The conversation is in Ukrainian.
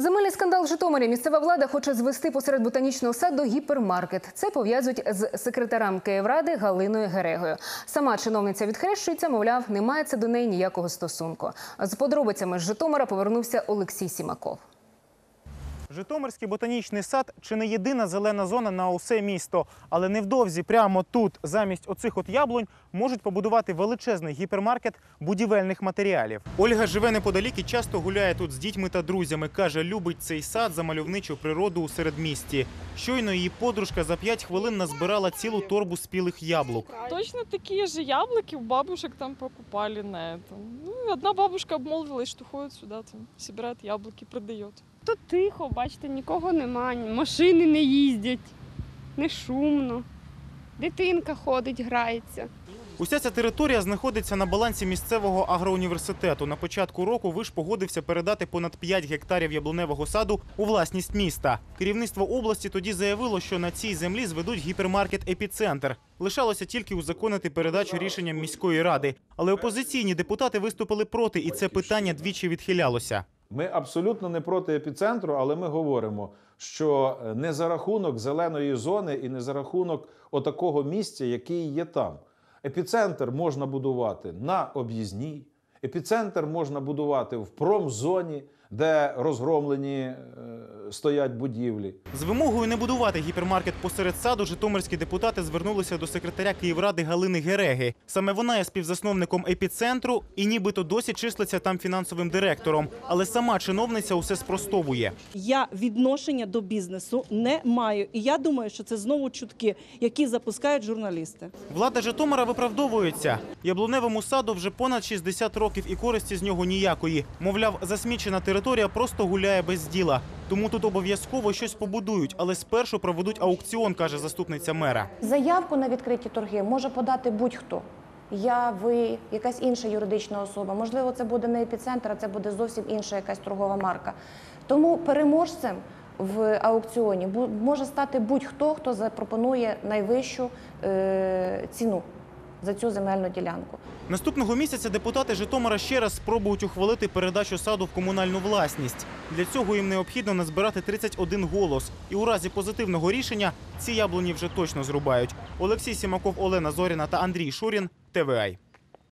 Земельний скандал в Житомирі. Місцева влада хоче звести посеред ботанічного саду гіпермаркет. Це пов'язують з секретарем Київради Галиною Герегою. Сама чиновниця відхрещується, мовляв, не має це до неї ніякого стосунку. З подробицями з Житомира повернувся Олексій Сімаков. Житомирський ботанічний сад чи не єдина зелена зона на усе місто, але невдовзі прямо тут, замість оцих от яблунь, можуть побудувати величезний гіпермаркет будівельних матеріалів. Ольга живе неподалік і часто гуляє тут з дітьми та друзями. каже, любить цей сад за мальовничу природу у середмісті. Щойно її подружка за 5 хвилин назбирала цілу торбу спілих яблук. Точно такие же яблоки у бабушек там покупали на этом. Ну, одна бабушка обмолвилась, что ходит сюда, там, собирает яблоки, продает. Тут тихо, бачите, нікого немає, машини не їздять, не шумно. Дитинка ходить, грається. Уся ця територія знаходиться на балансі місцевого агроуніверситету. На початку року виш погодився передати понад 5 гектарів яблуневого саду у власність міста. Керівництво області тоді заявило, що на цій землі зведуть гіпермаркет епіцентр. Лишалося тільки узаконити передачу рішенням міської ради. Але опозиційні депутати виступили проти, і це питання двічі відхилялося. Ми абсолютно не проти епіцентру, але ми говоримо, що е, не за рахунок зеленої зони і не за рахунок отакого місця, який є там. Епіцентр можна будувати на об'їзній, епіцентр можна будувати в промзоні, де розгромлені е, стоять будівлі. З вимогою не будувати гіпермаркет посеред саду житомирські депутати звернулися до секретаря Київради Галини Гереги. Саме вона є співзасновником епіцентру і нібито досі числиться там фінансовим директором. Але сама чиновниця усе спростовує. Я відношення до бізнесу не маю. І я думаю, що це знову чутки, які запускають журналісти. Влада Житомира виправдовується. Яблуневому саду вже понад 60 років і користі з нього ніякої. Мовляв, засмічена територія просто гуляє без діла. Тому тут обов'язково щось побудують, але спершу проведуть аукціон, каже заступниця мера. Заявку на відкриті торги може подати будь-хто. Я, ви, якась інша юридична особа. Можливо, це буде не епіцентр, а це буде зовсім інша якась торгова марка. Тому переможцем в аукціоні може стати будь-хто, хто запропонує найвищу е, ціну за цю земельну ділянку. Наступного місяця депутати Житомира ще раз спробують ухвалити передачу саду в комунальну власність. Для цього їм необхідно назбирати 31 голос. І у разі позитивного рішення ці яблуні вже точно зрубають. Олексій Сімаков, Олена Зоріна та Андрій Шурін. ТВА.